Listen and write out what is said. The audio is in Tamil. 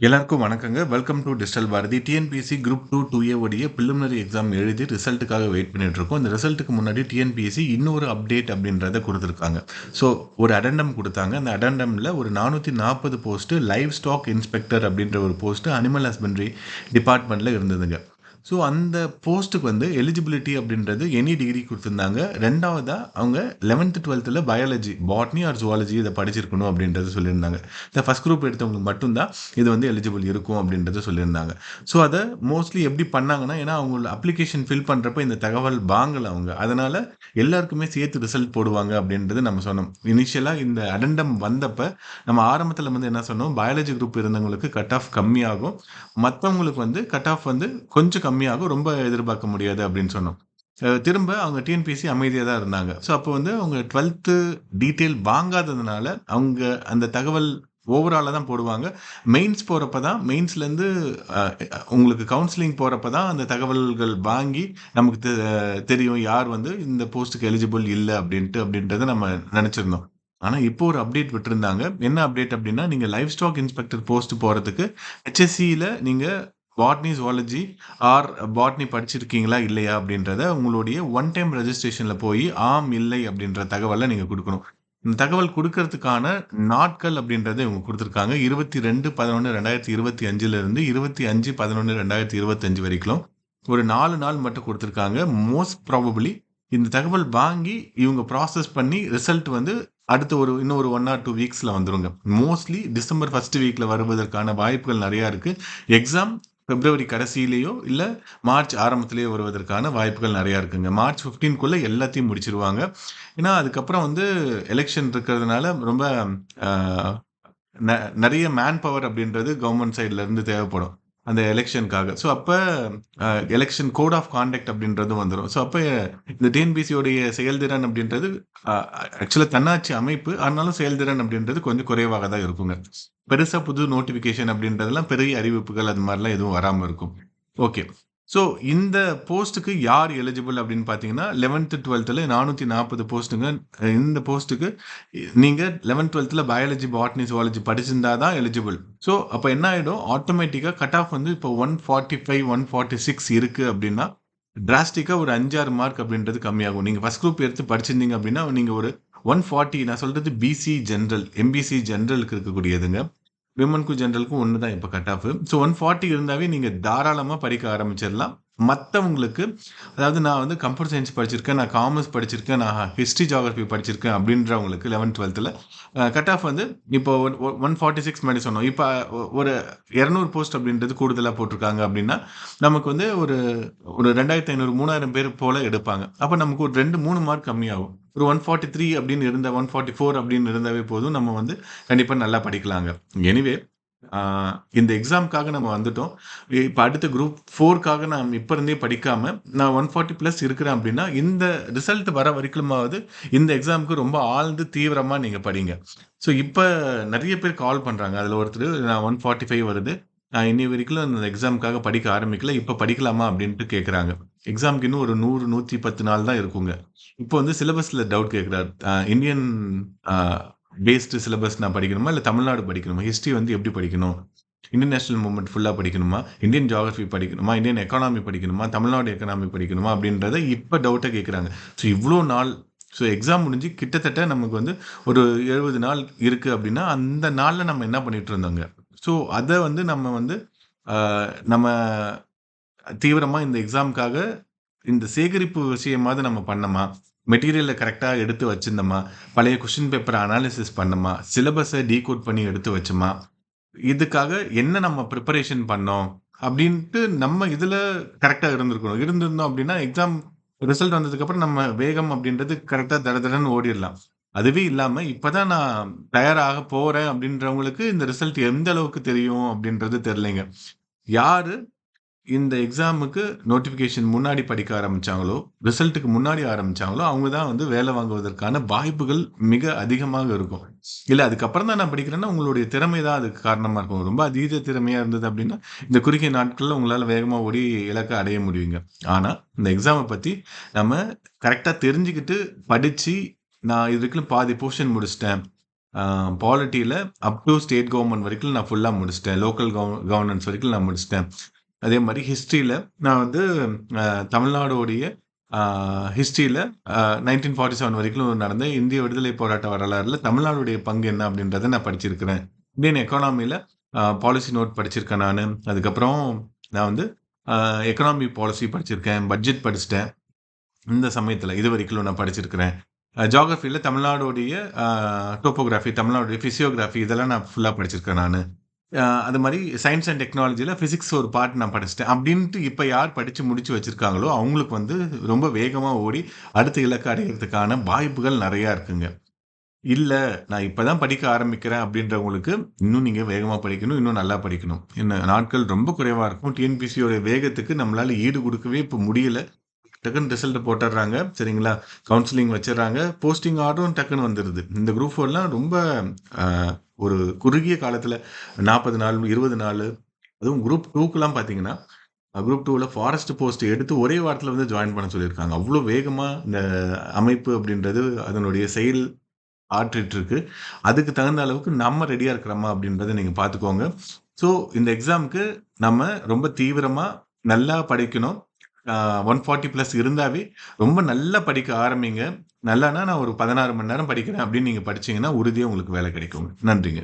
எல்லாருக்கும் வணக்கங்க. Welcome to digital Bharathi. TNPSC group 2, 2ஏ உடைய பிலிமினரி எக்ஸாம் எழுதி ரிசல்ட்டுக்காக வெயிட் பண்ணிட்டு இருக்கோம். இந்த ரிசல்ட்டுக்கு முன்னாடி டிஎன்பிஎஸ்சி இன்னொரு அப்டேட் அப்படின்றத கொடுத்துருக்காங்க ஸோ ஒரு அடெண்டம் கொடுத்தாங்க அந்த அடண்டமில் ஒரு நானூற்றி நாற்பது போஸ்ட்டு லைவ் ஸ்டாக் இன்ஸ்பெக்டர் அப்படின்ற ஒரு போஸ்ட்டு அனிமல் ஹஸ்பண்ட்ரி டிபார்ட்மெண்ட்டில் இருந்ததுங்க. ஸோ அந்த போஸ்ட்டுக்கு வந்து எலிஜிபிலிட்டி அப்படின்றது எனி டிகிரி கொடுத்துருந்தாங்க ரெண்டாவதாக அவங்க 11த், 12த்ல பயாலஜி, பாட்னி ஆர் ஜுவாலஜி இதை படிச்சிருக்கணும் அப்படின்றத சொல்லியிருந்தாங்க. இந்த ஃபஸ்ட் குரூப் எடுத்தவங்களுக்கு மட்டும்தான் இது வந்து எலிஜிபிள் இருக்கும் அப்படின்றத சொல்லியிருந்தாங்க. ஸோ அதை மோஸ்ட்லி எப்படி பண்ணாங்கன்னா, ஏன்னா அவங்க அப்ளிகேஷன் ஃபில் பண்ணுறப்ப இந்த தகவல் வாங்கலை அவங்க. அதனால் எல்லாருக்குமே சேர்த்து ரிசல்ட் போடுவாங்க அப்படின்றது நம்ம சொன்னோம். இனிஷியலாக இந்த அடண்டம் வந்தப்போ நம்ம ஆரம்பத்தில் வந்து என்ன சொன்னோம், பயாலஜி குரூப் இருந்தவங்களுக்கு கட் ஆஃப் கம்மியாகும். மற்றவங்களுக்கு வந்து கட் ஆஃப் வந்து கொஞ்சம் கம்மியாகும். ரொம்ப எதிர்பார்க்க முடியாது அப்படின்னு சொன்னோம். திரும்ப அவங்க டிஎன்பிஎஸ்சி அமைதியாக தான் இருந்தாங்க. ஸோ அப்போ வந்து அவங்க 12த் டீட்டெயில் வாங்காததுனால, அவங்க அந்த தகவல் ஓவராலாக தான் போடுவாங்க. மெயின்ஸ் போகிறப்ப தான் மெயின்ஸ்லேருந்து உங்களுக்கு கவுன்சிலிங் போகிறப்ப தான் அந்த தகவல்கள் வாங்கி நமக்கு தெ தெரியும் யார் வந்து இந்த போஸ்ட்டுக்கு எலிஜிபிள் இல்லை அப்படின்ட்டு அப்படின்றத நம்ம நினச்சிருந்தோம் ஆனால் இப்போ ஒரு அப்டேட் விட்டிருந்தாங்க. என்ன அப்டேட் அப்படின்னா, நீங்கள் லைவ் ஸ்டாக் இன்ஸ்பெக்டர் போஸ்ட் போகிறதுக்கு ஹெச்எஸ்சியில் நீங்கள் பாட்னி, ஜுவாலஜி ஆர் பாட்னி படிச்சிருக்கீங்களா? இல்லையா? அப்படின்றத உங்களுடைய ஒன் டைம் ரெஜிஸ்ட்ரேஷனில் போய் ஆம், இல்லை அப்படின்ற தகவலை நீங்கள் கொடுக்கணும் இந்த தகவல் கொடுக்கறதுக்கான நாட்கள் அப்படின்றத இவங்க கொடுத்துருக்காங்க இருபத்தி ரெண்டு பதினொன்று ரெண்டாயிரத்தி இருபத்தி அஞ்சுலேருந்து இருபத்தி அஞ்சு பதினொன்று ரெண்டாயிரத்தி இருபத்தஞ்சு வரைக்கும் ஒரு நாலு நாள் மட்டும் கொடுத்துருக்காங்க மோஸ்ட் ப்ராபபிளி இந்த தகவல் வாங்கி இவங்க ப்ராசஸ் பண்ணி ரிசல்ட் வந்து அடுத்த ஒரு இன்னும் ஒரு 1 ஆர் டூ வீக்ஸில் வந்துருங்க. மோஸ்ட்லி டிசம்பர் ஃபர்ஸ்ட் வீக்கில் வருவதற்கான வாய்ப்புகள் நிறையா இருக்குது எக்ஸாம் பிப்ரவரி கடைசியிலேயோ இல்லை மார்ச் ஆரம்பத்திலேயோ வருவதற்கான வாய்ப்புகள் நிறையா இருக்குங்க. மார்ச் 15க்குள்ள எல்லாத்தையும் முடிச்சிருவாங்க. ஏன்னா அதுக்கப்புறம் வந்து எலெக்ஷன் இருக்கிறதுனால ரொம்ப நிறைய ந மேன் பவர் அப்படின்றது கவர்மெண்ட் சைட்லேருந்து தேவைப்படும். அந்த எலெக்ஷனுக்காக ஸோ அப்போ எலெக்ஷன் கோட் ஆஃப் கான்டக்ட் அப்படின்றதும் வந்துடும் ஸோ அப்போ இந்த டிஎன்பிஎஸ்சியோடைய செயல்திறன் அப்படின்றது ஆக்சுவலாக தன்னாட்சி அமைப்பு. ஆனாலும் செயல்திறன் அப்படின்றது கொஞ்சம் குறைவாக தான் இருக்குங்க. பெருசா புது நோட்டிஃபிகேஷன் அப்படின்றதெல்லாம் பெரிய அறிவிப்புகள் அது மாதிரிலாம் எதுவும் வராமல் இருக்கும். ஓகே. ஸோ இந்த போஸ்ட்டுக்கு யார் எலிஜிபிள் அப்படின்னு பார்த்தீங்கன்னா, 11த், 12த்ல 440 போஸ்ட்டுங்க. இந்த போஸ்ட்டுக்கு நீங்கள் லெவன்த் டுவெல்த்தில் பயாலஜி, பாட்னி, ஜூவாலஜி படிச்சிருந்தா தான் எலிஜிபிள். ஸோ அப்போ என்ன ஆகிடும் ஆட்டோமேட்டிக்காக கட் ஆஃப் வந்து இப்போ one forty five one forty six இருக்குது அப்படின்னா, டிராஸ்டிக்காக ஒரு 5, 6 மார்க் அப்படின்றது கம்மியாகும். நீங்கள் ஃபர்ஸ்ட் குரூப் எடுத்து படிச்சிருந்தீங்க அப்படின்னா, நீங்கள் ஒரு 140 நான் சொல்கிறது பிசி ஜென்ரல் எம்பிசி ஜென்ரலுக்கு இருக்கக்கூடியதுங்க. விமனுக்கும் ஜென்ரலுக்கும் ஒன்று தான் இப்போ கட் ஆஃப். ஸோ 140 இருந்தாவே நீங்கள் தாராளமாக படிக்க ஆரம்பிச்சிடலாம் மற்றவங்களுக்கு அதாவது நான் வந்து கம்ப்யூட்டர் சயின்ஸ் படிச்சிருக்கேன், நான் காமர்ஸ் படிச்சிருக்கேன், நான் ஹிஸ்ட்ரி ஜியோகிராஃபி படிச்சிருக்கேன் அப்படின்றவங்களுக்கு லெவன்த் டுவெல்த்தில் கட் ஆஃப் வந்து இப்போ ஒன் ஒ 146 முன்னாடி சொன்னோம். இப்போ ஒரு 200 போஸ்ட் அப்படின்றது கூடுதலாக போட்டிருக்காங்க அப்படின்னா, நமக்கு வந்து ஒரு ஒரு 2500, 3000 பேர் போல் எடுப்பாங்க. அப்போ நமக்கு ஒரு 2, 3 மார்க் கம்மியாகும். ஒரு 143 அப்படின்னு இருந்த ஒன் ஃபார்ட்டி ஃபோர் அப்படின்னு இருந்தாவே போதும். நம்ம வந்து கண்டிப்பாக நல்லா படிக்கலாங்க. எனிவே இந்த எக்ஸாமுக்காக நம்ம வந்துட்டோம். இப்போ அடுத்த குரூப் ஃபோர்க்காக நான் இப்போ இருந்தே படிக்காம, நான் ஒன் ஃபார்ட்டி ப்ளஸ் இருக்கிறேன் அப்படின்னா, இந்த ரிசல்ட் வர வரைக்குமாவது இந்த எக்ஸாம்க்கு ரொம்ப ஆழ்ந்து தீவிரமாக நீங்கள் படிங்க. ஸோ இப்போ நிறைய பேர் கால் பண்ணுறாங்க அதில் ஒருத்தர் நான் 145 வருது. நான் இன்னி வரைக்கும் அந்த எக்ஸாமுக்காக படிக்க ஆரம்பிக்கல. இப்ப படிக்கலாமா? அப்படின்ட்டு கேட்குறாங்க எக்ஸாமுக்கு இன்னும் ஒரு 100, 110 நாள் தான் இருக்குங்க. இப்போ வந்து சிலபஸ்ல டவுட் கேட்கிறார். Uh Indian uh based syllabus நான் படிக்கணுமா? இல்ல தமிழ்நாடு படிக்கணுமா? ஹிஸ்ட்ரி வந்து எப்படி படிக்கணும்? இந்தியன் நேஷனல் மூவ்மெண்ட் ஃபுல்லா படிக்கணுமா? இந்தியன் ஜியோகிராஃபி படிக்கணுமா? இந்தியன் எக்கானமி படிக்கணுமா? தமிழ்நாடு எக்கானமி படிக்கணுமா? அப்படின்றத இப்ப டவுட்டா கேட்குறாங்க ஸோ இவ்ளோ நாள் ஸோ எக்ஸாம் முடிஞ்சு கிட்டத்தட்ட நமக்கு வந்து ஒரு 70 நாள் இருக்கு அப்படின்னா, அந்த நாள்ல நம்ம என்ன பண்ணிட்டு இருந்தோங்க. ஸோ அதை வந்து நம்ம வந்து நம்ம தீவிரமாக இந்த எக்ஸாமுக்காக இந்த சேகரிப்பு விஷயமாவது நம்ம பண்ணோமா? மெட்டீரியலை கரெக்டாக எடுத்து வச்சிருந்தோமா? பழைய கொஷின் பேப்பரை அனாலிசிஸ் பண்ணோமா? சிலபஸை டீகோட் பண்ணி எடுத்து வச்சோமா? இதுக்காக என்ன நம்ம ப்ரிப்பரேஷன் பண்ணோம்? அப்படின்ட்டு நம்ம இதில் கரெக்டாக இருந்திருக்கணும். இருந்திருந்தோம் அப்படின்னா, எக்ஸாம் ரிசல்ட் வந்ததுக்கப்புறம் நம்ம வேகம் அப்படின்றது கரெக்டாக தட தடன்னு ஓடிடலாம் அதுவே இல்லாம இப்ப தான் நான் தயாராக போறேன் அப்படின்றவங்களுக்கு இந்த ரிசல்ட் எந்த அளவுக்கு தெரியும் அப்படின்றது தெரியலைங்க. யாரு இந்த எக்ஸாமுக்கு நோட்டிஃபிகேஷன் முன்னாடி படிக்க ஆரம்பிச்சாங்களோ, ரிசல்ட்டுக்கு முன்னாடி ஆரம்பிச்சாங்களோ, அவங்க தான் வந்து வேலை வாங்குவதற்கான வாய்ப்புகள் மிக அதிகமாக இருக்கும். இல்ல அதுக்கப்புறம் தான் நான் படிக்கிறேன்னா, உங்களுடைய திறமை தான் அதுக்கு காரணமா இருக்கும். ரொம்ப அதீத திறமையா இருந்தது அப்படின்னா, இந்த குறுகிய நாட்கள்ல உங்களால வேகமா ஓடி இலக்க அடைய முடியுங்க. ஆனா, இந்த எக்ஸாம பத்தி நம்ம கரெக்ட்டா தெரிஞ்சுக்கிட்டு, படிச்சு, நான் இது வரைக்கும் பாதி போர்ஷன் முடிச்சுட்டேன். பாலிட்டியில் அப் டு ஸ்டேட் கவர்மெண்ட் வரைக்கும் நான் ஃபுல்லாக முடிச்சிட்டேன். லோக்கல் கவ கவர்னன்ஸ் வரைக்கும் நான் முடிச்சிட்டேன். அதே மாதிரி ஹிஸ்ட்ரியில் நான் வந்து தமிழ்நாடோடைய ஹிஸ்ட்ரியில் நைன்டீன் ஃபார்ட்டி செவன் வரைக்கும் நடந்த இந்திய விடுதலை போராட்ட வரலாறுல தமிழ்நாடுடைய பங்கு என்ன அப்படின்றத நான் படிச்சிருக்கிறேன். இந்தியன் எக்கானமியில் பாலிசி நோட் படிச்சிருக்கேன் நான். அதுக்கப்புறம் நான் வந்து எக்கனாமி பாலிசி படிச்சிருக்கேன். பட்ஜெட் படிச்சிட்டேன். இந்த சமயத்தில் இது வரைக்கும் நான் படிச்சிருக்கிறேன். ஜாகிரஃபியில் தமிழ்நாடுடைய டோப்போகிராஃபி தமிழ்நாடுடைய ஃபிசியோகிராஃபி இதெல்லாம் நான் ஃபுல்லாக படிச்சிருக்கேன் நான். அது மாதிரி சயின்ஸ் அண்ட் டெக்னாலஜியில் ஃபிசிக்ஸ் ஒரு பார்ட் நான் படிச்சிட்டேன். அப்படின்ட்டு இப்போ யார் படித்து முடிச்சு வச்சுருக்காங்களோ அவங்களுக்கு வந்து ரொம்ப வேகமாக ஓடி அடுத்த இலக்கு அடைகிறதுக்கான வாய்ப்புகள் நிறையா இருக்குங்க. இல்லை நான் இப்போ தான் படிக்க ஆரம்பிக்கிறேன் அப்படின்றவங்களுக்கு இன்னும் நீங்கள் வேகமாக படிக்கணும் இன்னும் நல்லா படிக்கணும். என்ன நாட்கள் ரொம்ப குறைவாக இருக்கும். டிஎன்பிசியோட வேகத்துக்கு நம்மளால் ஈடு கொடுக்கவே இப்போ முடியல. டக்குன்னு ரிசல்ட் போட்டுடுறாங்க. சரிங்களா? கவுன்சிலிங் வச்சிடுறாங்க. போஸ்டிங் ஆர்டரும் டக்குன்னு வந்துடுது. இந்த குரூப் ஃபோர்லாம் ரொம்ப ஒரு குறுகிய காலத்தில் நாற்பது நாள் இருபது நாள் அதுவும் குரூப் டூக்கெலாம் பார்த்தீங்கன்னா குரூப் டூவில் ஃபாரஸ்ட் போஸ்ட் எடுத்து ஒரே வாரத்தில் வந்து ஜாயின் பண்ண சொல்லியிருக்காங்க. அவ்வளோ வேகமாக இந்த அமைப்பு அப்படின்றது அதனுடைய செயல் ஆற்றிட்டு இருக்கு அதுக்கு தகுந்த அளவுக்கு நம்ம ரெடியாக இருக்கிறோமா அப்படின்றத நீங்கள் பார்த்துக்கோங்க ஸோ இந்த எக்ஸாமுக்கு நம்ம ரொம்ப தீவிரமாக நல்லா படிக்கணும். ஒன் ஃபார்ட்டி ப்ளஸ் இருந்தாவே ரொம்ப நல்லா படிக்க ஆரம்பிங்க. நல்லானா நான் ஒரு பதினாறு மணி நேரம் படிக்கிறேன் அப்படின்னு நீங்கள் படிச்சீங்கன்னா உறுதியாக உங்களுக்கு வேலை கிடைக்குங்க. நன்றிங்க.